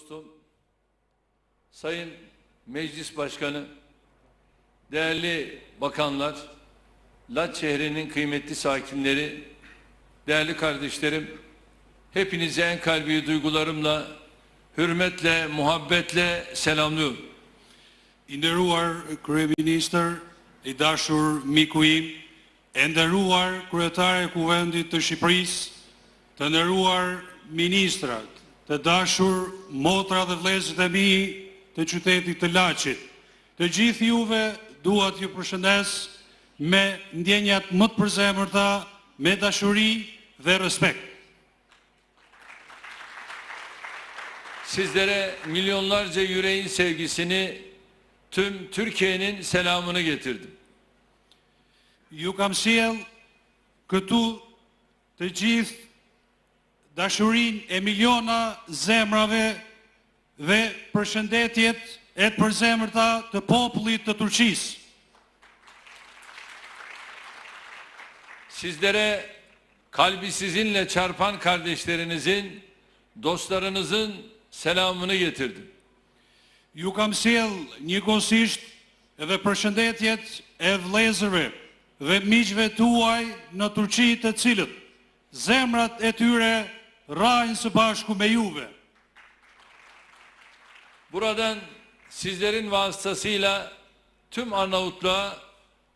dostum, Sayın Meclis Başkanı, değerli bakanlar, Lat şehrinin kıymetli sakinleri, değerli kardeşlerim, hepinizi en kalbi duygularımla, hürmetle, muhabbetle selamlıyorum. I nderuar kryeministër, i dashur miku im, e nderuar kryetare kuvendit të Shqipërisë, të nderuar ministrat, të dashur motra dhe vëllezërit e mi të qytetit të Laçit. Të gjithë juve dua t'ju përshëndes me ndjenjat më të përzemërta, me dashuri dhe respekt. Sizlere milyonlarca yüreğin sevgisini, tüm Türkiye'nin selamını getirdim. Ju kam sjell këtu të gjithë dashurin e miliona zemrave dhe përshëndetjet e të përzemërta të popullit të Turqisë. Sizlere kalbi sizinle çarpan kardeşlerinizin, dostlarınızın selamını getirdim. Ju kam sjell njëkohësisht edhe përshëndetjet e vëllezërve dhe miqve tuaj në Turqi të cilët zemrat e tyre rajnë së bashku me juve. Buradan sizlerin vasıtasıyla tüm Arnavutluğa,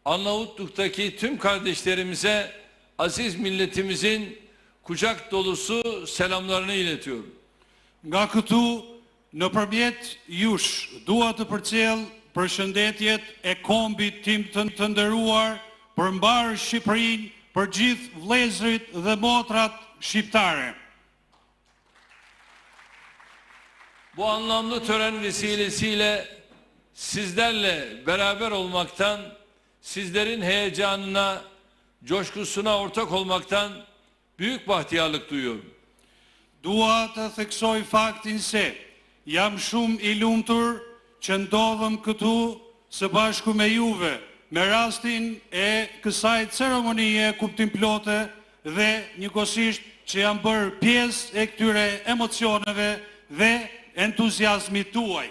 Arnavutluk'taki tüm kardeşlerimize, aziz milletimizin kucak dolusu selamlarını iletiyorum. Nga këtu, në përmjet jush, dua të përcjell përshëndetjet e kombit tim të, të ndëruar për mbarë Shqipërin, për gjithë vlezrit dhe motrat shqiptare. Bu anlamlı tören vesilesiyle sizlerle beraber olmaktan, sizlerin heyecanına, coşkusuna ortak olmaktan büyük bahtiyarlık duyuyorum. Dua të theksoj faktin se jam shumë i lumtur që ndodhëm këtu së bashku me juve me rastin e kësaj ceremonie kuptim plote dhe njëkosisht që jam bërë pjesë e këtyre emocioneve dhe entuziasmit tuaj.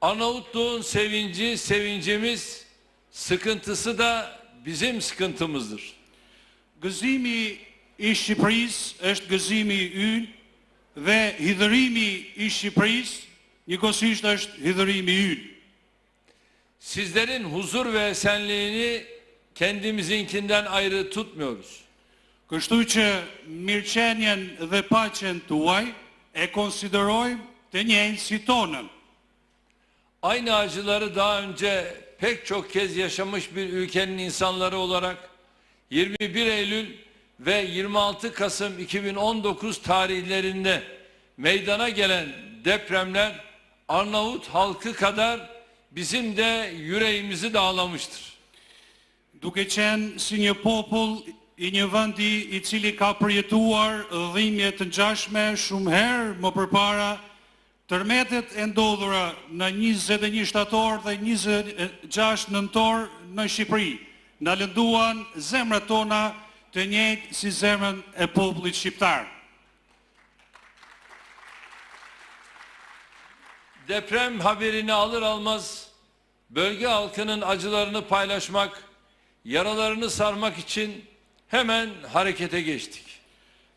Arnavutluğun sevinci sevincimiz, sıkıntısı da bizim sıkıntımızdır. Gëzimi i Shqipërisë është gëzimi ynë dhe hidhërimi i Shqipërisë njëkosisht është hidhërimi ynë. Sizlerin huzur ve esenliğini kendimizinkinden ayrı tutmuyoruz. Kështu që mirëqenjen dhe paqen tuaj e konsiderojmë të njëjtë si tonën. Aynı acıları daha önce pek çok kez yaşamış bir ülkenin insanları olarak 21 Eylül ve 26 Kasım 2019 tarihlerinde meydana gelen depremler Arnavut halkı kadar bizim de yüreğimizi dağlamıştır. Duke qenë si një popull i një vendi i cili ka përjetuar dhimbje të ngjashme shumë herë më përpara, tërmetet e ndodhura në 21 shtator dhe 26 nëntor në Shqipëri na lënduan zemrat tona të njëjtë si zemrën e popullit shqiptar. Deprem haberini alır almaz bölge halkının acılarını paylaşmak, yaralarını sarmak için hemen harekete geçtik.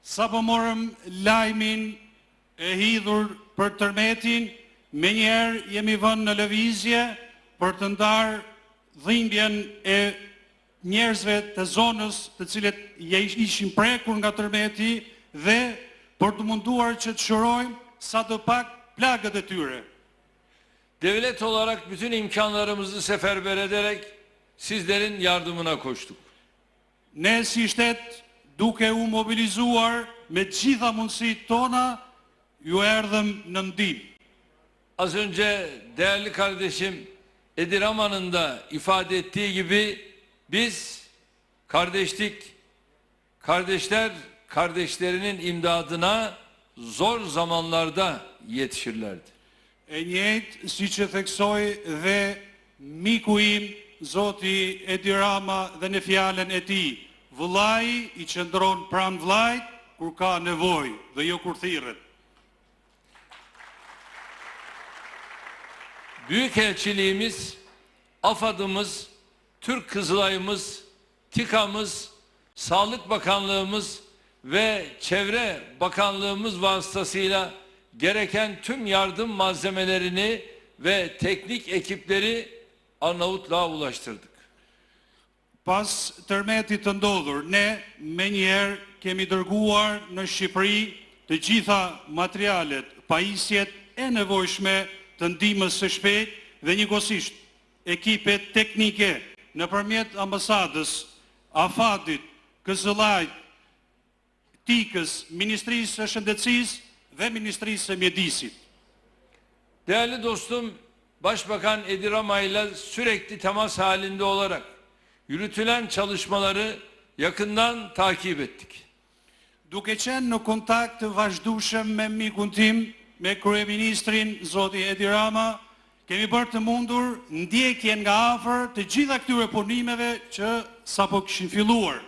Sa po morëm lajmin e hidhur për tërmetin, me njerë jemi vënë në lëvizje për të ndarë dhimbjen e njerëzve të zonës të cilët ishin prekur nga tërmeti dhe për të munduar që të shërojmë sa të pak plagët e tyre. Devlet olarak bütün imkanlarımızı seferber ederek sizlerin yardımına koştuk. Ne si shtet duke u mobilizuar me gjitha mundësit tona, ju erdhëm në ndim. Az önce değerli kardeşim Ediraman'ın da ifade ettiği gibi biz kardeşlik, kardeşler kardeşlerinin imdadına zor zamanlarda yetişirlerdi. E njëjtë si që theksoj dhe miku im, Zoti Edi Rama dhe në fjallën e ti, vëllai i qëndron pranë vëllait kur ka nevojë dhe jo kur thirret. Büyükelçiliğimiz, AFAD'ımız, Türk Kızılayımız, TİKA'mız, Sağlık Bakanlığımız ve Çevre Bakanlığımız vasıtasıyla gereken tüm yardım malzemelerini ve teknik ekipleri Arnavutluğa ulaştırdık. Pas tërmetit të ndodhur, ne me njerë kemi dërguar në Shqipëri të gjitha materialet, pajisjet e nevojshme të ndimës së shpejt dhe njëkosisht ekipet teknike në përmjet ambasadës, afadit, këzëlajt, tikës, Ministrisë së Shëndetësis dhe Ministrisë së Mjedisit. Değerli dostum, Başbakan Edi Rama ile sürekli temas halinde olarak yürütülen çalışmaları yakından takip ettik. Duke qenë në kontakt të vazhdueshëm me mikun tim, me kryeministrin Zoti Edi Rama, kemi bërë të mundur ndjekjen nga afër të gjitha këtyre punimeve që sapo kishin filluar.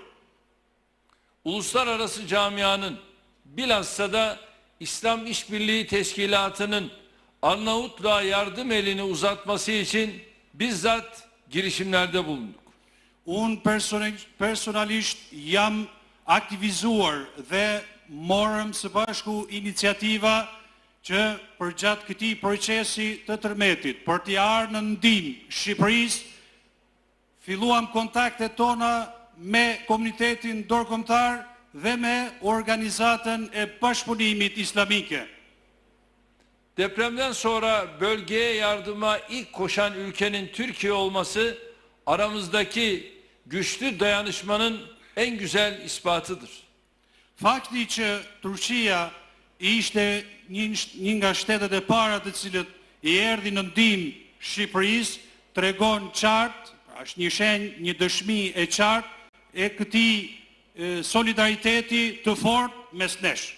Uluslararası camianın bilhassa da İslam İşbirliği Teşkilatı'nın Arnavutluğa yardım elini uzatması için bizzat girişimlerde bulunduk. Personi- personalisht jam aktivizuar dhe morëm së bashku iniciativa që për gjatë këti procesi të tërmetit, për t'i arë në ndim Shqipërisë, filluam kontaktet tona me komunitetin dorëkombëtar dhe me organizatën e bashkëpunimit islamike. Depremden sonra bölgeye yardıma ilk koşan ülkenin Türkiye olması aramızdaki güçlü dayanışmanın en güzel ispatıdır. Fakti që Turqia ishte një, nga shtetet e para të cilët i erdhi në ndim Shqipërisë, tregon qartë, është një shenjë, një dëshmi e qartë e këtij solidariteti të fortë mes nesh.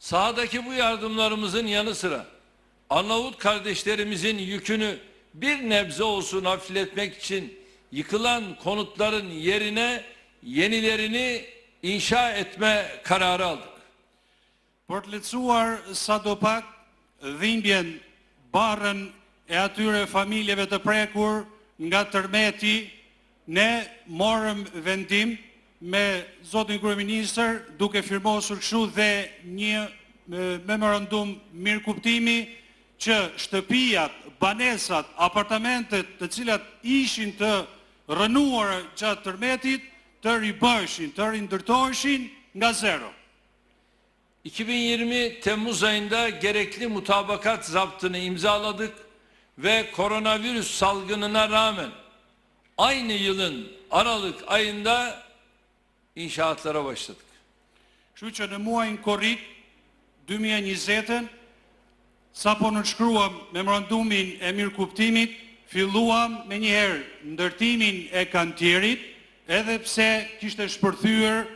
Sahadaki bu yardımlarımızın yanı sıra Arnavut kardeşlerimizin yükünü bir nebze olsun hafifletmek için yıkılan konutların yerine yenilerini inşa etme kararı aldık. Për të lecuar sa do pak dhimbjen barën e atyre familjeve të prekur nga tërmeti, ne morëm vendim me Zotin Kryeministër duke firmosur kështu dhe një memorandum mirë kuptimi që shtëpijat, banesat, apartamentet të cilat ishin të rënuara gjatë tërmetit të ribëshin, të rindërtoheshin nga zero. 2020 Temmuz ayında gerekli mutabakat zaptını imzaladık ve koronavirüs salgınına rağmen aynı yılın Aralık ayında inşaatlara başladık. Kështu që në muajin korrik 2020-ën, sa po nënshkruam memorandumin e mirë kuptimit, filluam me njëherë ndërtimin e kantierit, edhe pse kishte shpërthyer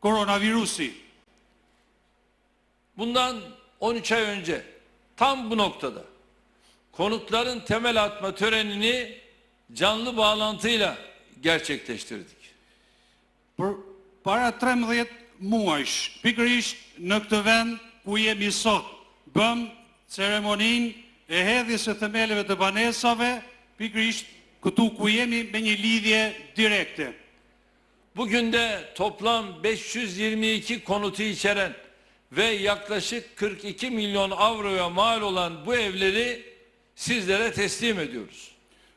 koronavirusi. Bundan 13 ay önce tam bu noktada konutların temel atma törenini canlı bağlantıyla gerçekleştirdik. Për para 13 muajsh, pikërisht në këtë vend ku jemi sot, bëm ceremoninë e hedhjes së themeleve të banesave, pikërisht këtu ku jemi me një lidhje direkte. Bugün de toplam 522 konutu içeren ve yaklaşık 42 milyon avroya mal olan bu evleri sizlere teslim ediyoruz.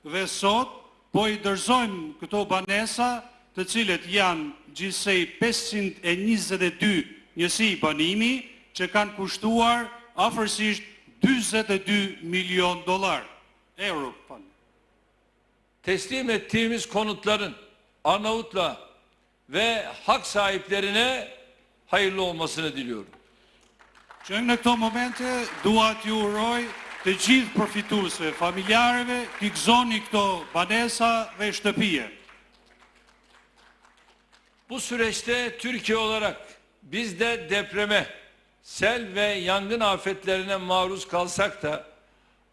Dhe sot po i dërzojmë këto banesa, të cilët janë gjithsej 522 njësi banimi që kanë kushtuar afërsisht 42 milion dolar, euro. falni. Teslim ettiğimiz konutların Arnavutla ve hak sahiplerine hayırlı olmasını diliyorum. Që në këto momente dua t'ju uroj të gjithë përfituesve, familjarëve, t'i gëzoni këto banesa dhe shtëpije. Bu süreçte Türkiye olarak biz de depreme, sel ve yangın afetlerine maruz kalsak da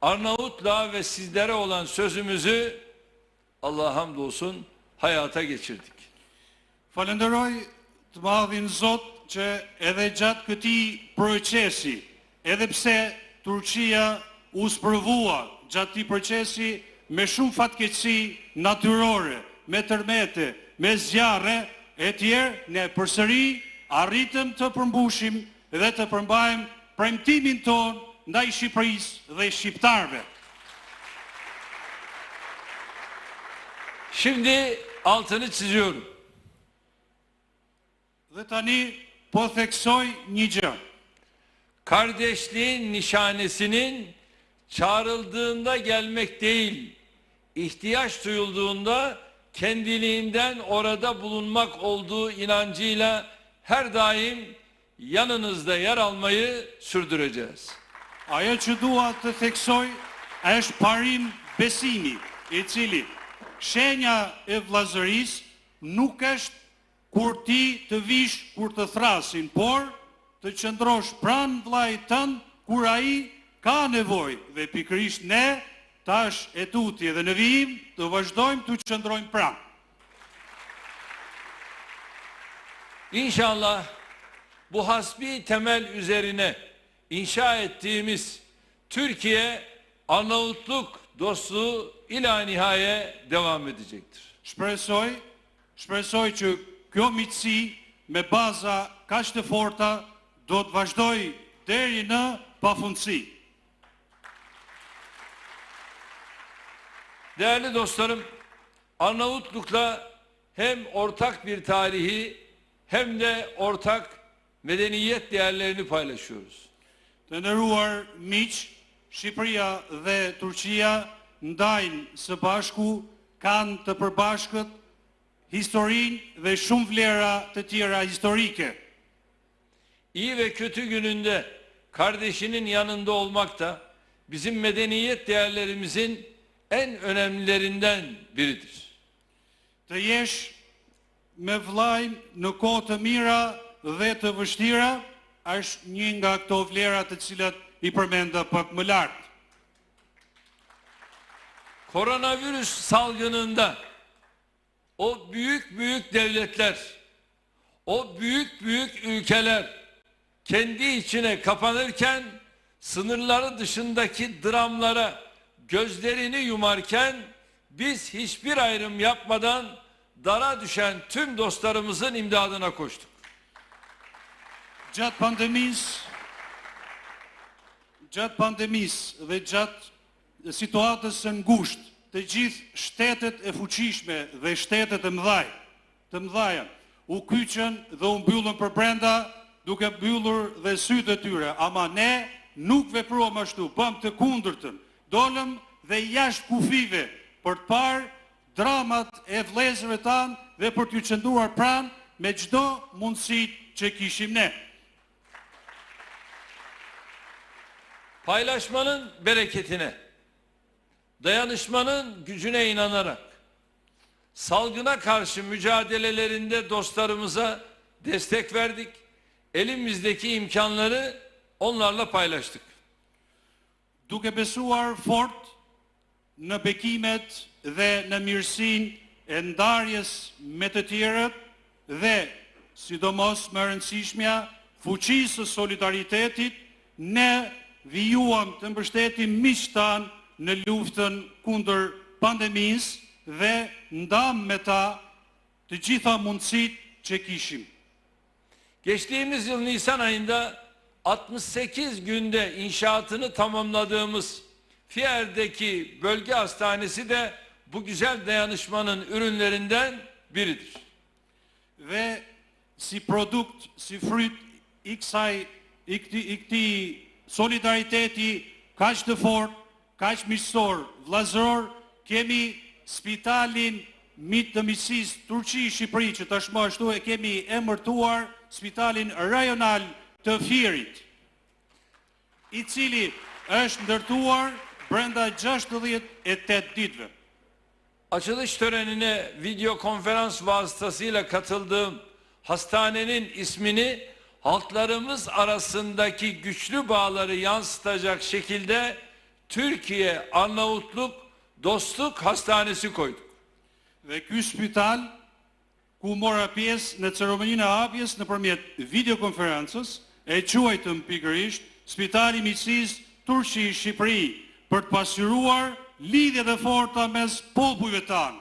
Arnavutluğa ve sizlere olan sözümüzü Allah'a hamdolsun hayata geçirdik. Falenderoj të madhin Zot që edhe gjatë këtij procesi, edhe pse Turqia u sprovua gjatë ti procesi me shumë fatkeqësi natyrore, me tërmete, me zjarre e tjerë, ne përsëri arritëm të përmbushim dhe të përmbajmë premtimin ton ndaj Shqipërisë dhe shqiptarëve. Şimdi altını çiziyorum. Dhe tani po theksoj një gjë. Kardeşliğin nişanesinin çağrıldığında gelmek değil, ihtiyaç duyulduğunda kendiliğinden orada bulunmak olduğu inancıyla her daim yanınızda yer almayı sürdüreceğiz. Ajo që dua të theksoj është parim besimi, i cili shenja e vllazërisë nuk është kur ti të vish kur të thrasin, por të qëndrosh pranë vllait tënd kur ai ka nevojë dhe pikërisht ne tash e tutje dhe në vijim të vazhdojmë të qëndrojmë pranë. İnşallah bu hasbi temel üzerine inşa ettiğimiz Türkiye Arnavutluk dostluğu ila nihaye devam edecektir. Shpresoj, shpresoj që kjo miqësi me baza kaq të forta do të vazhdoj deri në pafundësi. Değerli dostlarım, Arnavutluk'la hem ortak bir tarihi hem de ortak medeniyet değerlerini paylaşıyoruz. Të nderuar miq, Shqipëria dhe Turqia ndajnë së bashku kanë të përbashkët historinë dhe shumë vlera të tjera historike. İyi ve kötü gününde kardeşinin yanında olmak da bizim medeniyet değerlerimizin en önemlilerinden biridir. Të jesh me vllajin në kohë të mira dhe të vështira është një nga këto vlera të cilat i përmenda pak më lart. Koronavirüs salgınında o büyük büyük devletler, o büyük büyük ülkeler kendi içine kapanırken sınırları dışındaki dramlara gözlerini yumarken biz hiçbir ayrım yapmadan dara düşen tüm dostlarımızın imdadına koştuk. Gjatë pandemisë, gjatë pandemisë dhe gjatë situatës së ngushtë, të gjithë shtetet e fuqishme dhe shtetet e mëdhaj, të mëdhaja, u kyqën dhe u mbyllën për brenda duke mbyllur dhe sytë e tyre, ama ne nuk vepruam ashtu, bëm të kundërtën, dolëm dhe jashtë kufive për të parë dramat e vlezërve tanë dhe për t'ju qënduar pranë me gjdo mundësit që kishim ne. Paylaşmanın bereketine, dayanışmanın gücüne inanarak salgına karşı mücadelelerinde dostlarımıza destek verdik. Elimizdeki imkanları onlarla paylaştık. Duke besuar fort në bekimet dhe në mirësin e ndarjes me të tjerët dhe, sidomos më rëndësishmja, fuqisë së solidaritetit, ne vijuam të mbështetim miqtan në luftën kundër pandemisë dhe ndam me ta të gjitha mundësit që kishim. Geçtiğimiz yıl Nisan ayında 68 günde inşaatını tamamladığımız Fiyer'deki bölge hastanesi de bu güzel dayanışmanın ürünlerinden biridir. dhe si produkt, si fryt i kësaj i këti, i këti solidariteti kaq të fort, kaq miqësor, vllazëror, kemi spitalin mit të miqësisë Turqi Shqipëri që tashmë ashtu e kemi emërtuar spitalin rajonal të Fierit, i cili është ndërtuar brenda 68 ditëve. Açılış törenine video konferans vasıtasıyla katıldığım hastanenin ismini halklarımız arasındaki güçlü bağları yansıtacak şekilde Türkiye Arnavutluk Dostluk Hastanesi koyduk. Dhe ky spital ku mora pjesë në ceremoninë e hapjes nëpërmjet videokonferencës e quajtëm pikërisht Spitali Miqësisë Turqi-Shqipëri për të pasqyruar lidhjet e forta mes popujve tanë.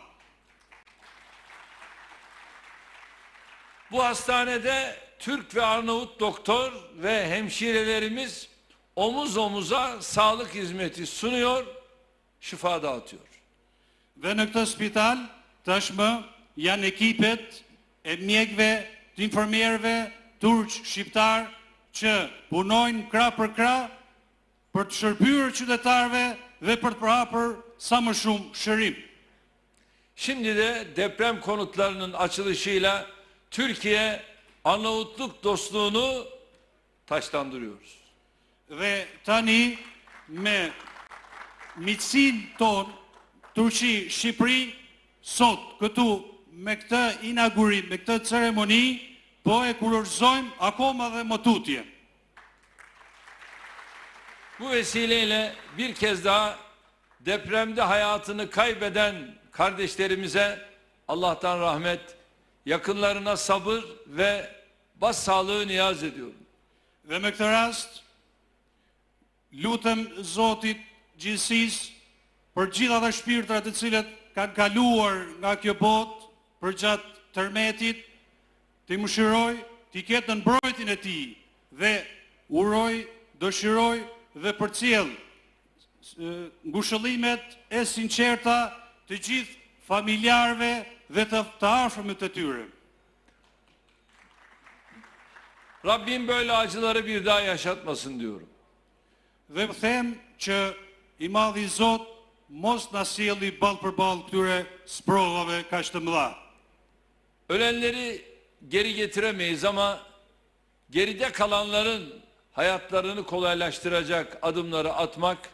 Bu hastanede Türk ve Arnavut doktor ve hemşirelerimiz omuz omuza sağlık hizmeti sunuyor, şifa dağıtıyor. Dhe në këtë spital tashmë janë ekipet e mjekëve, të infermierëve turq shqiptar që punojnë krah për krah për të shërbyer qytetarëve dhe për të përhapur sa më shumë shërim. Şimdi de deprem konutlarının açılışıyla Türkiye Arnavutluk dostluğunu taşlandırıyoruz. Dhe tani me miqësin ton Turqi Shqipëri sot këtu me këtë inaugurim, me këtë ceremoni po e kurorëzojmë akoma dhe më tutje. Bu vesileyle bir kez daha depremde hayatını kaybeden kardeşlerimize Allah'tan rahmet, yakınlarına sabır ve başsağlığı niyaz ediyorum. Dhe me këtë rast, lutem Zotit gjithësis për gjitha dhe shpirtrat të cilët kanë kaluar nga kjo bot për gjatë tërmetit, të i mëshiroj, të i ketë në mbrojtjen e ti dhe uroj, dëshiroj dhe për cilë ngushëllimet e sinqerta të gjithë familjarve dhe të të afërmit të tyre. Rabbim böyle acıları bir daha yaşatmasın diyorum. Dhe më them që i madhi Zot mos na sjelli ball për ball këtyre sprovave kaq të mëdha. Ölenleri geri getiremeyiz ama geride kalanların hayatlarını kolaylaştıracak adımları atmak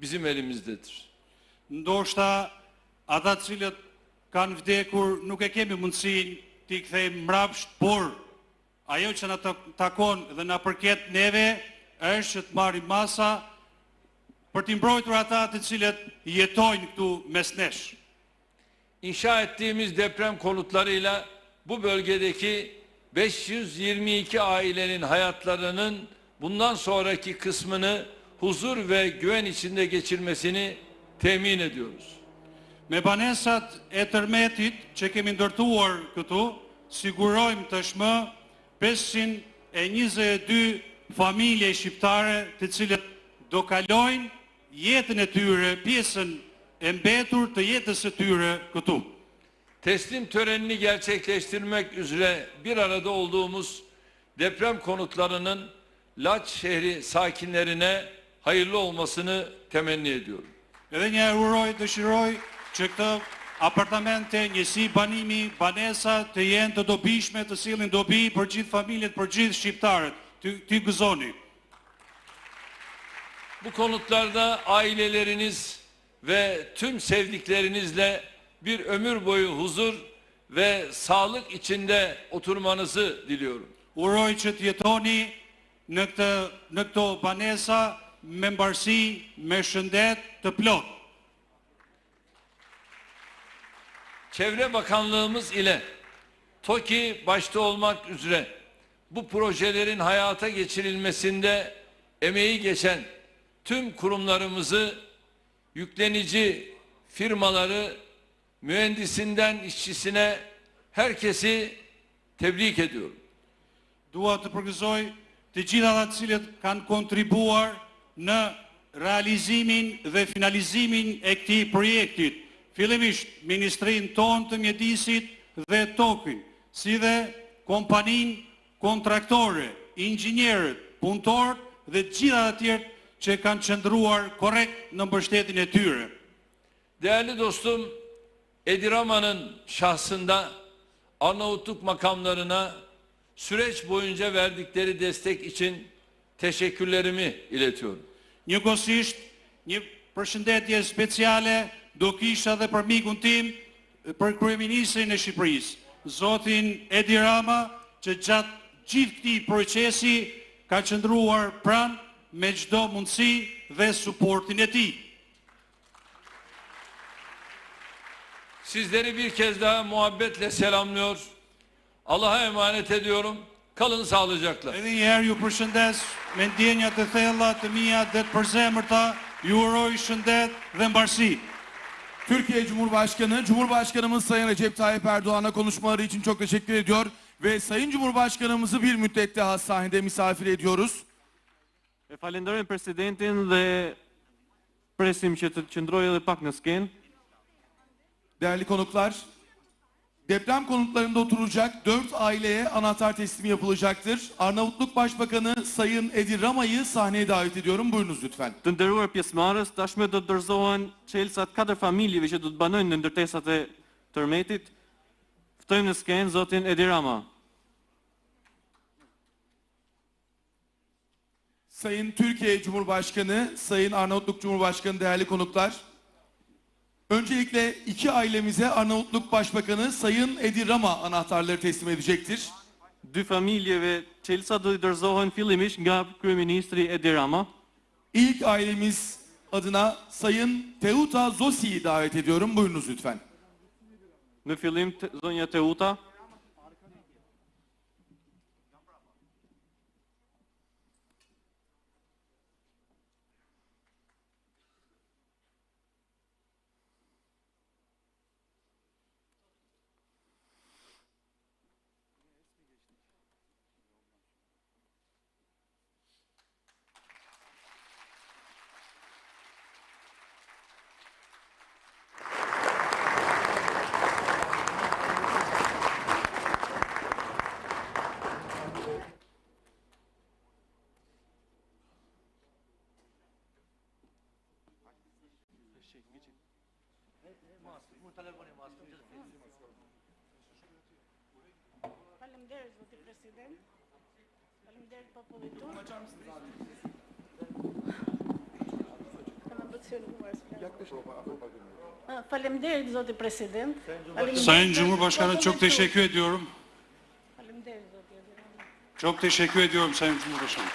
bizim elimizdedir. Ndoshta ata të cilët kanë vdekur nuk e kemi mundësinë t'i kthejmë mbrapsht, por ajo që na të- takon dhe na përket neve është që të marrim masa për t'i mbrojtur ata të cilët jetojnë këtu mes nesh. İnşa ettiğimiz deprem konutlarıyla bu bölgedeki 522 ailenin hayatlarının bundan sonraki kısmını huzur ve güven içinde geçirmesini temin ediyoruz. Me banesat e tërmetit që kemi ndërtuar këtu, sigurojmë tashmë 522 familje shqiptare të cilët do kalojnë jetën e tyre, pjesën e mbetur të jetës së tyre këtu. Teslim törenini gerçekleştirmek üzere bir arada olduğumuz deprem konutlarının Laç şehri sakinlerine hayırlı olmasını temenni ediyorum. Edhe uroj, dëshiroj që këtë apartamente, njësi, banimi, banesa të jenë të dobishme, të sillin dobi për gjithë familjet, për gjithë shqiptarët. Ty, ty gëzoni. Bu konutlarda aileleriniz ve tüm sevdiklerinizle bir ömür boyu huzur ve sağlık içinde oturmanızı diliyorum. Uroj që të jetoni në këtë në këto banesa me mbarësi, me shëndet të plot. Çevre Bakanlığımız ile TOKİ başta olmak üzere bu projelerin hayata geçirilmesinde emeği geçen tüm kurumlarımızı yüklenici firmaları mühendisinden işçisine herkesi tebrik ediyorum. Dua të përgëzoj të gjitha ata të cilët kanë kontribuar në realizimin dhe finalizimin e këtij projektit. Fillimisht Ministrinë tonë të mjedisit dhe tokin, si dhe kompaninë kontraktore, inxhinierët, punëtorët dhe të gjitha të tjerë që kanë qëndruar korrekt në mbështetjen e tyre. Değerli dostum Edirama'nın şahsında Arnavutluk makamlarına süreç boyunca verdikleri destek için teşekkürlerimi iletiyorum. Njëkohësisht, një përshëndetje speciale do kisha dhe për mikun tim, për kryeministrin e Shqipërisë, Zotin Edi Rama, që gjatë gjithë këtij procesi ka qëndruar pranë me çdo mundësi dhe suportin e tij. Sizleri bir kez daha muhabbetle selamlıyor. Allah'a emanet ediyorum. Kalın sağlıcakla. Edhe një herë ju përshëndes me ndjenja të thella të mia dhe të përzemërta, ju uroj shëndet dhe mbarësi. Türkiye Cumhurbaşkanı, Cumhurbaşkanımız Sayın Recep Tayyip Erdoğan'a konuşmaları için çok teşekkür ediyor. Ve Sayın Cumhurbaşkanımızı bir müddet daha sahnede misafir ediyoruz. E falenderojmë presidentin dhe presim që të qëndrojë edhe pak në skenë. Değerli konuklar, deprem konutlarında oturacak 4 aileye anahtar teslimi yapılacaktır. Arnavutluk Başbakanı Sayın Edi Rama'yı sahneye davet ediyorum. Buyurunuz lütfen. Të nderuar pjesëmarrës, tashmë do të dorëzohen çelësat katër familjeve që do të banojnë në ndërtesat e tërmetit. Ftojmë në skenë zotin Edi Rama. Sayın Türkiye Cumhurbaşkanı, Sayın Arnavutluk Cumhurbaşkanı değerli konuklar. Öncelikle iki ailemize Arnavutluk Başbakanı Sayın Edi Rama anahtarları teslim edecektir. Dy familjeve çelësat do të dorëzohen fillimisht nga kryeministri Edi Rama. İlk ailemiz adına Sayın Teuta Zosi'yi davet ediyorum. Buyurunuz lütfen. Në fillim zonja Teuta. Faleminderit zoti president. Faleminderit popullit tonë. Kam ambicion numër s'flas. Faleminderit zoti president. Faleminderit- Sayın Cumhurbaşkanı çok teşekkür ediyorum. Çok teşekkür ediyorum Sayın Cumhurbaşkanı.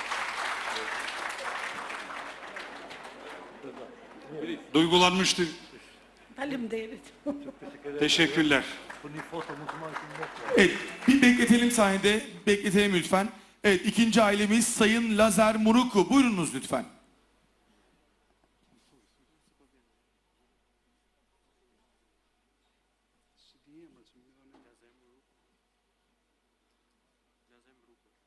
Duygulanmıştı. Faleminderit. Teşekkürler. Evet, bir bekletelim sahnede. Bekletelim lütfen. Evet, ikinci ailemiz Sayın Lazer Muruku. Buyurunuz lütfen. Ju falenderoj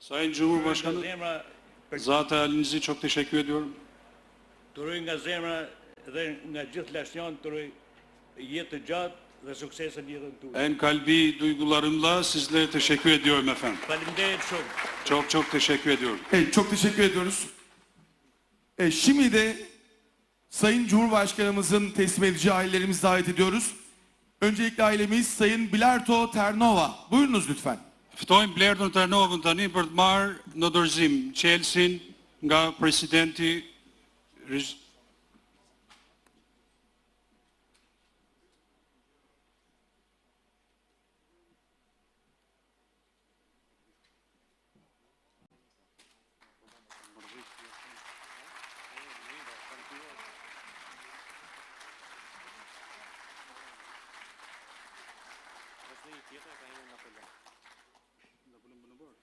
Sayın Cumhurbaşkanı, zat halinizi çok teşekkür ediyorum. turoj nga zemra dhe nga gjithë lasjon turoj jetë të gjatë dhe suksese në jetën tuaj. En kalbi duygularımla sizlere teşekkür ediyorum efendim. Faleminderit shumë. Çok çok teşekkür ediyorum. Evet, çok teşekkür ediyoruz. Evet, şimdi de Sayın Cumhurbaşkanımızın teslim edeceği ailelerimizi davet ediyoruz. Öncelikle ailemiz Sayın Bilarto Ternova. Buyurunuz lütfen. Ftojmë Blerton Tarnovën tani për të marrë në dorëzim qelsin nga presidenti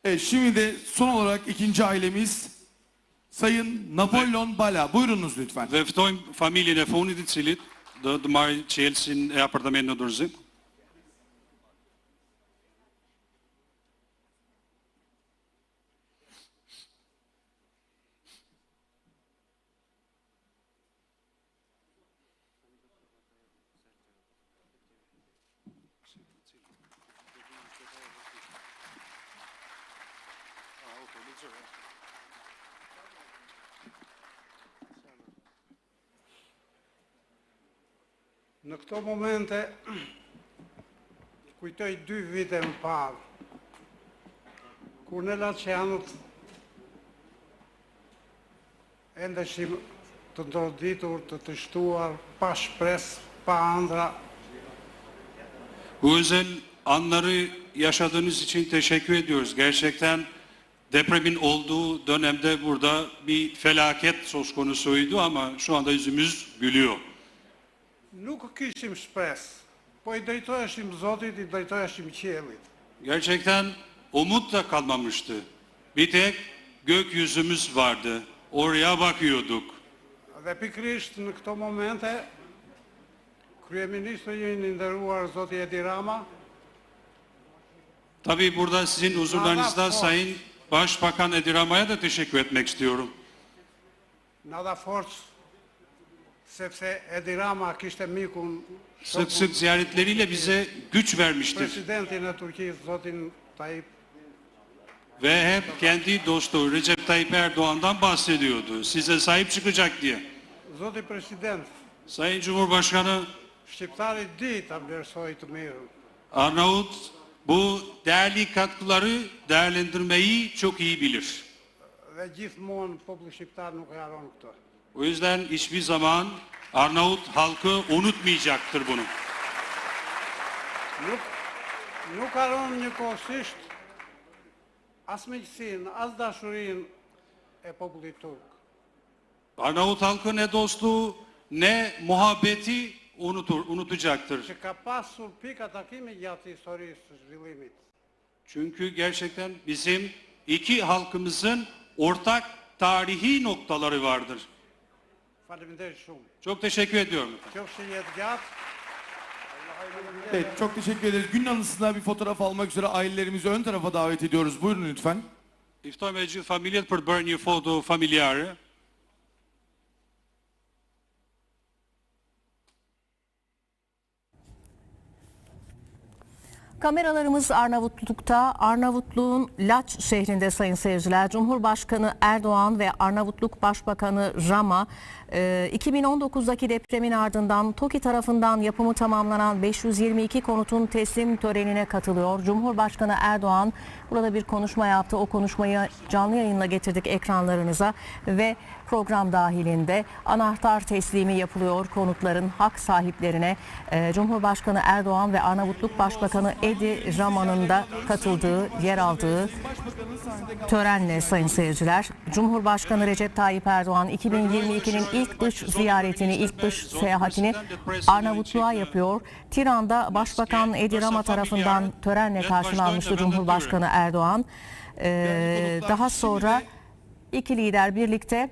Evet, şimdi de son olarak ikinci ailemiz Sayın Napolyon Bala. Buyurunuz lütfen. dhe ftojmë familjen e fundit i cilit do të marrë qelsin e apartamentit në dorëzim. Në këto momente kujtoj dy vite më parë, kur në Laçanët endeshim të ndërditur, të të shtuar, pa shpres, pa andra, Bu özel anları yaşadığınız için teşekkür ediyoruz. Gerçekten depremin olduğu dönemde burada bir felaket söz konusuydu ama şu anda yüzümüz gülüyor. Nuk kishim shpresë, po i drejtoheshim Zotit, i drejtoheshim qiellit. Gerçekten umut da kalmamıştı. Bir tek gökyüzümüz vardı. Oraya bakıyorduk. Dhe pikrisht në këto momente, Kryeministri i nderuar Zoti Edi Rama Tabii burada sizin huzurlarınızda Sayın Başbakan Edirama'ya da teşekkür etmek istiyorum. Sık sık ziyaretleriyle bize güç vermiştir. Ve hep kendi dostu Recep Tayyip Erdoğan'dan bahsediyordu. Size sahip çıkacak diye. Sayın Cumhurbaşkanı Arnavut bu değerli katkıları değerlendirmeyi çok iyi bilir. Dhe gjithmonë populli shqiptar nuk e haron këtë. O yüzden hiçbir zaman Arnavut halkı unutmayacaktır bunu. Nuk nuk haron njëkohësisht as miqësinë, as dashurinë e popullit turk. Arnavut halkı ne dostluğu ne muhabbeti unutur, unutacaktır. që ka pasur pika takimi gjatë historisë së zhvillimit. Çünkü gerçekten bizim iki halkımızın ortak tarihi noktaları vardır. Faleminderit shumë. Çok teşekkür ediyorum. Qofshi jetë gjatë, Evet, çok teşekkür ederiz. Günün anısına bir fotoğraf almak üzere ailelerimizi ön tarafa davet ediyoruz. Buyurun lütfen. I ftoj me gjithë familjet për të bërë një foto familjare. Kameralarımız Arnavutluk'ta, Arnavutluğun Laç şehrinde sayın seyirciler. Cumhurbaşkanı Erdoğan ve Arnavutluk Başbakanı Rama e, 2019'daki depremin ardından TOKİ tarafından yapımı tamamlanan 522 konutun teslim törenine katılıyor. Cumhurbaşkanı Erdoğan burada bir konuşma yaptı. O konuşmayı canlı yayınla getirdik ekranlarınıza ve program dahilinde anahtar teslimi yapılıyor konutların hak sahiplerine. E, Cumhurbaşkanı Erdoğan ve Arnavutluk Başbakanı Edi Rama'nın da katıldığı, yer aldığı törenle sayın seyirciler. Cumhurbaşkanı Recep Tayyip Erdoğan 2022'nin ilk dış ziyaretini, ilk dış seyahatini Arnavutluğa yapıyor. Tiran'da Başbakan Edi Rama tarafından törenle karşılanmıştı Cumhurbaşkanı Erdoğan. Ee, daha sonra iki lider birlikte